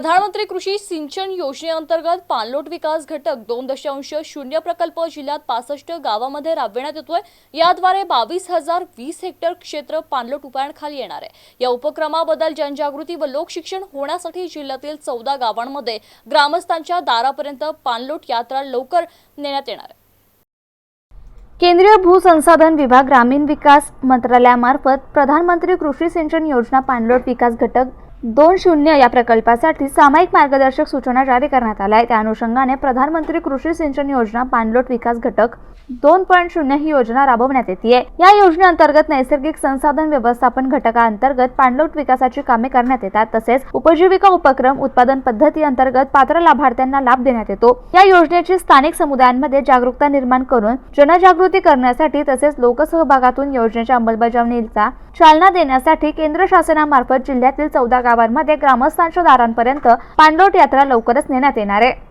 प्रधानमंत्री कृषी सिंचन योजनेअंतर्गत पाणलोट विकास घटक दोन दशांश शून्य प्रकल्प जिल्ह्यात पासष्ट गावामध्ये राबविण्यात येतोय. याद्वारे बावीस हजार वीस हेक्टर क्षेत्र पाणलोट उपायखाली येणार आहे. या उपक्रमाबद्दल जनजागृती व लोकशिक्षण होण्यासाठी जिल्ह्यातील चौदा गावांमध्ये ग्रामस्थांच्या दारापर्यंत पाणलोट यात्रा लवकर नेण्यात येणार आहे. केंद्रीय भूसंसाधन विभाग ग्रामीण विकास मंत्रालयामार्फत प्रधानमंत्री कृषी सिंचन योजना पाणलोट विकास घटक दोन शून्य या प्रकल्पासाठी सामायिक मार्गदर्शक सूचना जारी करण्यात आल्या आहेत. त्या अनुषंगाने प्रधानमंत्री कृषी सिंचन योजना पाणलोट विकास घटक दोन पॉईंट शून्य ही योजना राबवण्यात येते या योजनेअंतर्गत नैसर्गिक संसाधन व्यवस्थापन घटकाअंतर्गत पाणलोट विकासाची कामे करण्यात येतात. तसेच उपजीविका उपक्रम उत्पादन पद्धती अंतर्गत पात्र लाभार्थ्यांना लाभ देण्यात येतो. या योजनेची स्थानिक समुदायांमध्ये जागरूकता निर्माण करून जनजागृती करण्यासाठी तसेच लोकसहभागातून योजनेच्या अंमलबजावणीचा चालना देण्यासाठी केंद्र शासनामार्फत जिल्ह्यातील चौदा गावांमध्ये ग्रामस्थांच्या दारांपर्यंत पाणलोट यात्रा लवकरच नेण्यात येणार आहे.